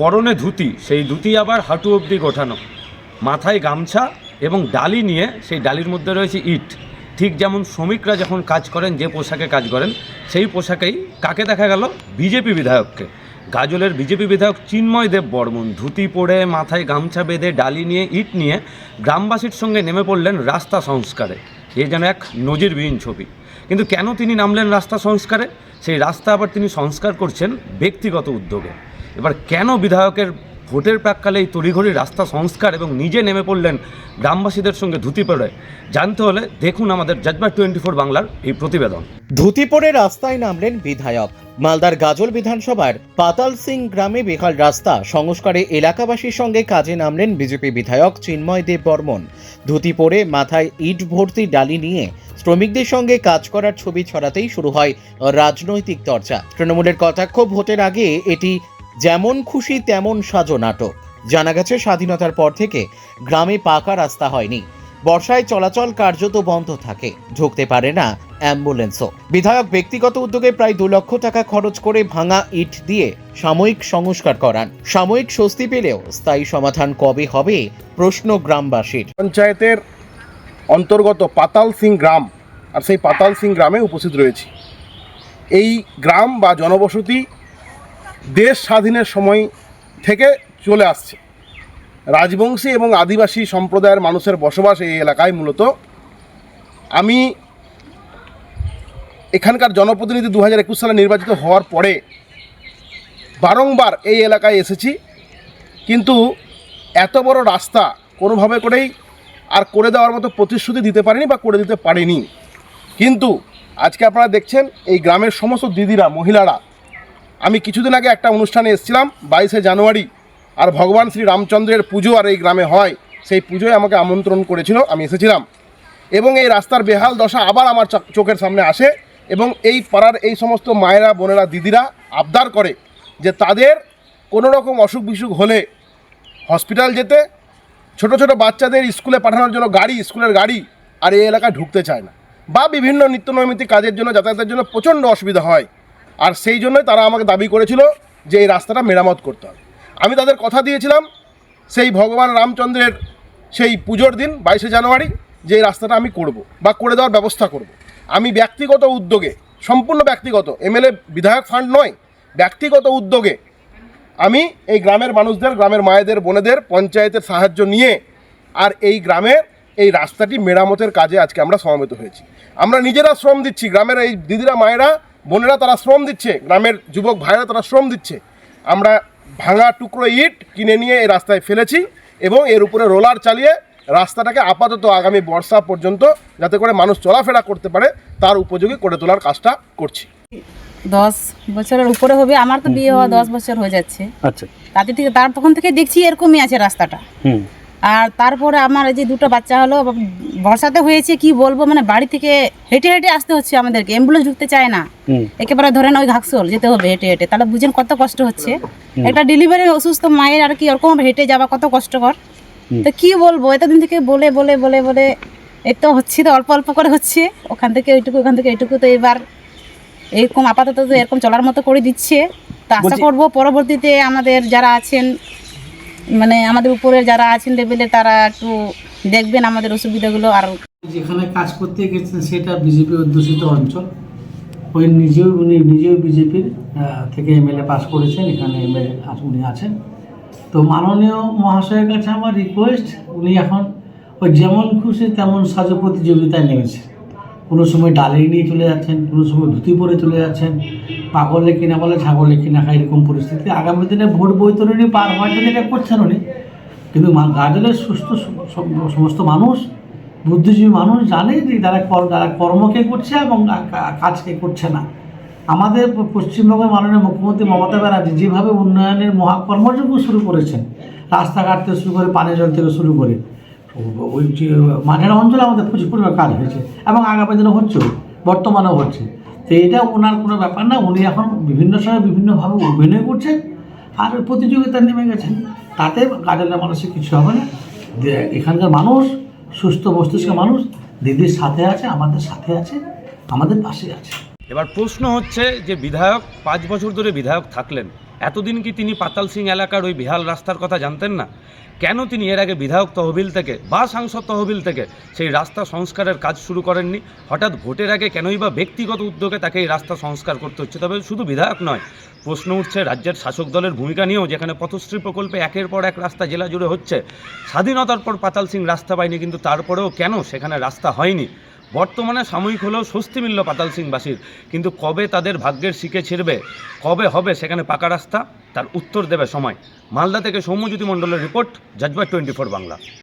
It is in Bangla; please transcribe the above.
পরনে ধুতি, সেই ধুতি আবার হাঁটু অবধি গোঠানো। মাথায় গামছা এবং ডালি নিয়ে সেই ডালির মধ্যে রয়েছে ইট। ঠিক যেমন শ্রমিকরা যখন কাজ করেন, যে পোশাকে কাজ করেন, সেই পোশাকেই কাকে দেখা গেল? বিজেপি বিধায়ককে। গাজলের বিজেপি বিধায়ক চিন্ময় দেব বর্মন ধুতি পরে মাথায় গামছা বেঁধে ডালি নিয়ে, ইট নিয়ে গ্রামবাসীর সঙ্গে নেমে পড়লেন রাস্তা সংস্কারে। এ যেন এক নজিরবিহীন ছবি। কিন্তু কেন তিনি নামলেন রাস্তা সংস্কারে? সেই রাস্তা আবার তিনি সংস্কার করছেন ব্যক্তিগত উদ্যোগে। এবার কেন বিধায়কের ভোটের প্রাককালে এই তড়িঘড়ি রাস্তা সংস্কার এবং নিজে নেমে পড়লেন গ্রামবাসীদের সঙ্গে ধুতি পরে? জানতে হলে দেখুন আমাদের জাজবার টোয়েন্টি ফোর বাংলার এই প্রতিবেদন। ধুতি পরে রাস্তায় নামলেন বিধায়ক। মালদার গাজল বিধানসভার পাতাল সিং গ্রামে বেহাল রাস্তা সংস্কারে এলাকাবাসীর সঙ্গে কাজে নামলেন বিজেপি বিধায়ক চিন্ময় দেব বর্মন। ধুতি পরে মাথায় ইট ভর্তি ডালি নিয়ে শ্রমিকদের সঙ্গে কাজ করার ছবি ছড়াতেই শুরু হয় রাজনৈতিক চর্চা। তৃণমূলের কটাক্ষ ভোটের আগে এটি যেমন খুশি, তেমন সাজো নাটক। জানা গেছে, স্বাধীনতার পর থেকে গ্রামে পাকা রাস্তা হয়নি। বর্ষায় চলাচল কার্যত বন্ধ থাকে। ঢুকতে পারে না অ্যাম্বুলেন্সও। বিধায়ক ব্যক্তিগত উদ্যোগে প্রায় দু লক্ষ টাকা খরচ করে ভাঙা ইট দিয়ে সাময়িক সংস্কার করান। সাময়িক স্বস্তি পেলেও স্থায়ী সমাধান কবে হবে, প্রশ্ন গ্রামবাসীর। পঞ্চায়েতের অন্তর্গত পাতাল সিং গ্রাম, আর সেই পাতাল সিং গ্রামে উপস্থিত রয়েছি। এই গ্রাম বা জনবসতি দেশ স্বাধীনের সময় থেকে চলে আসছে। রাজবংশী এবং আদিবাসী সম্প্রদায়ের মানুষের বসবাস এই এলাকায় মূলত। আমি এখানকার জনপ্রতিনিধি দু হাজার একুশ সালে নির্বাচিত হওয়ার পরে বারংবার এই এলাকায় এসেছি। কিন্তু এত বড় রাস্তা কোনোভাবে করেই আর করে দেওয়ার মতো প্রতিশ্রুতি দিতে পারিনি বা করে দিতে পারিনি। কিন্তু আজকে আপনারা দেখছেন এই গ্রামের সমস্ত দিদিরা, মহিলারা আমি কিছুদিন আগে একটা অনুষ্ঠানে এসেছিলাম, বাইশে জানুয়ারি, আর ভগবান শ্রী রামচন্দ্রের পুজো আর এই গ্রামে হয়, সেই পুজোয় আমাকে আমন্ত্রণ করেছিল, আমি এসেছিলাম। এবং এই রাস্তার বেহাল দশা আবার আমার চোখ- চোখের সামনে আসে, এবং এই পাড়ার এই সমস্ত মায়েরা, বোনেরা, দিদিরা আবদার করে যে তাদের কোনো রকম অসুখ বিসুখ হলে হসপিটাল যেতে, ছোট ছোট বাচ্চাদের স্কুলে পাঠানোর জন্য গাড়ি, স্কুলের গাড়ি, আর এই এলাকায় ঢুকতে চায় না। বা বিভিন্ন নিত্য নিত্যনৈমিত্তিক কাজের জন্য, যাতায়াতের জন্য প্রচণ্ড অসুবিধা হয়। আর সেই জন্যই তারা আমাকে দাবি করেছিল যে এই রাস্তাটা মেরামত করতে হবে। আমি তাদের কথা দিয়েছিলাম, সেই ভগবান রামচন্দ্রের সেই পুজোর দিন, বাইশে জানুয়ারি, যে এই রাস্তাটা আমি করব বা করে দেওয়ার ব্যবস্থা করব। আমি ব্যক্তিগত উদ্যোগে, সম্পূর্ণ ব্যক্তিগত, এমএলএ বিধায়ক ফান্ড নয়, ব্যক্তিগত উদ্যোগে আমি এই গ্রামের মানুষদের, গ্রামের মায়েদের, বোনেদের, পঞ্চায়েতের সাহায্য নিয়ে আর এই গ্রামের এই রাস্তাটি মেরামতের কাজে আজকে আমরা সমবেত হয়েছি। আমরা নিজেরা শ্রম দিচ্ছি, গ্রামের এই দিদিরা, মায়েরা বোনেরা তারা শ্রম দিচ্ছে গ্রামের যুবক ভাইরা তারা শ্রম দিচ্ছে। আমরা ভাঙা টুকরো ইট কিনে নিয়ে এই রাস্তায় ফেলেছি এবং এর উপরে রোলার চালিয়ে রাস্তাটাকে আপাতত আগামী বর্ষা পর্যন্ত যাতে করে মানুষ চলাফেরা করতে পারে তার উপযোগী করে তোলার কাজটা করছি। দশ বছরের উপরে হবে আমার তো বিয়ে হওয়া দশ বছর হয়ে যাচ্ছে। আচ্ছা। তাতে থেকে তার তখন থেকে দেখছি এরকমই আছে রাস্তাটা। আর তারপরে আমার এই যে দুটো বাচ্চা হলো বর্ষাতে হয়েছে কি বলব? মানে বাড়ি থেকে হেঁটে হেঁটে আসতে হচ্ছে আমাদেরকে। অ্যাম্বুলেন্স ঢুকতে চায় না। একেবারে ধরেন ওই ঘাকসোল যেতে হবে হেঁটে হেঁটে। তাহলে বুঝেন কত কষ্ট হচ্ছে। একটা ডেলিভারি অসুস্থ মায়ের আর কি ওরকম হেঁটে যাওয়া কত কষ্টকর। তো কি বলব? এতদিন থেকে বলে বলে বলে বলে এই তো হচ্ছে তো অল্প অল্প করে হচ্ছে। ওখান থেকে ওইটুকু ওখান থেকে এইটুকু তো এবার এরকম আপাতত তো এরকম চলার মতো করে দিচ্ছে। তো আশা করব পরবর্তীতে আমাদের যারা আছেন মানে আমাদের উপরে যারা আছেন লেভেলে তারা একটু দেখবেন আমাদের অসুবিধাগুলো আর যেখানে কাজ করতে গেছেন, সেটা বিজেপি অধ্যুষিত অঞ্চল। ওই নিজেও উনি, নিজেও বিজেপির থেকে এমএলএ পাস করেছেন, এখানে এমএলএ উনি আছেন। তো মাননীয় মহাশয়ের কাছে আমার রিকোয়েস্ট উনি এখন ওই যেমন খুশি তেমন সাজো প্রতিযোগিতায় নেমেছে। কোনো সময় ডালি নিয়ে চলে যাচ্ছেন, কোনো সময় ধুতি পরে চলে যাচ্ছেন, পাগলে কিনা বলে ছাগলে কিনা খায় এরকম পরিস্থিতি। আগামী দিনে ভোট বৈতরণী পার হওয়ার জন্য এটা করছেন উনি। কিন্তু গাজলের সুস্থ সম- সম- সমস্ত মানুষ, বুদ্ধিজীবী মানুষ জানে যে তারা তারা কর্মকে করছে এবং কাজকে করছে না। আমাদের পশ্চিমবঙ্গের মাননীয় মুখ্যমন্ত্রী মমতা ব্যানার্জি যেভাবে উন্নয়নের মহাকর্মযজ্ঞ শুরু করেছেন, রাস্তাঘাট থেকে শুরু করে পানীয় জল থেকে শুরু করে, ওই যে মাঝারি অঞ্চলে আমাদের প্রচুর পরিমাণ কাজ হয়েছে এবং আগামী দিনে হচ্ছেও, বর্তমানেও হচ্ছে। তো এটা ওনার কোনো ব্যাপার না, উনি এখন বিভিন্ন সময় বিভিন্নভাবে অভিনয় করছেন আর ওই প্রতিযোগিতায় নেমে গেছেন তাতে গাজলের মানুষের কিছু হবে না। এখানকার মানুষ, সুস্থ মস্তিষ্কের মানুষ, দিদির সাথে আছে, আমাদের সাথে আছে, আমাদের পাশে আছে। এবার প্রশ্ন হচ্ছে যে বিধায়ক, পাঁচ বছর ধরে বিধায়ক থাকলেন এতদিন কি তিনি পাতাল সিং এলাকার ওই বেহাল রাস্তার কথা জানতেন না? কেন তিনি এর আগে বিধায়ক তহবিল থেকে বা সাংসদ তহবিল থেকে সেই রাস্তা সংস্কারের কাজ শুরু করেননি? হঠাৎ ভোটের আগে কেনই বা ব্যক্তিগত উদ্যোগে তাকে এই রাস্তা সংস্কার করতে হচ্ছে? তবে শুধু বিধায়ক নয়, প্রশ্ন উঠছে রাজ্যের শাসক দলের ভূমিকা নিয়েও, যেখানে পথশ্রী প্রকল্পে একের পর এক রাস্তা জেলা জুড়ে হচ্ছে। স্বাধীনতার পর পাতাল সিং রাস্তা পায়নি, কিন্তু তারপরেও কেন সেখানে রাস্তা হয়নি? বর্তমানে সাময়িক হলেও স্বস্তি মিলল পাতাল সিংবাসীর। কিন্তু কবে তাদের ভাগ্যের শিখে ছিঁড়বে, কবে হবে সেখানে পাকা রাস্তা, তার উত্তর দেবে সময়। মালদা থেকে সৌম্যজ্যোতি মণ্ডলের রিপোর্ট জাজবার টোয়েন্টি ফোর বাংলা।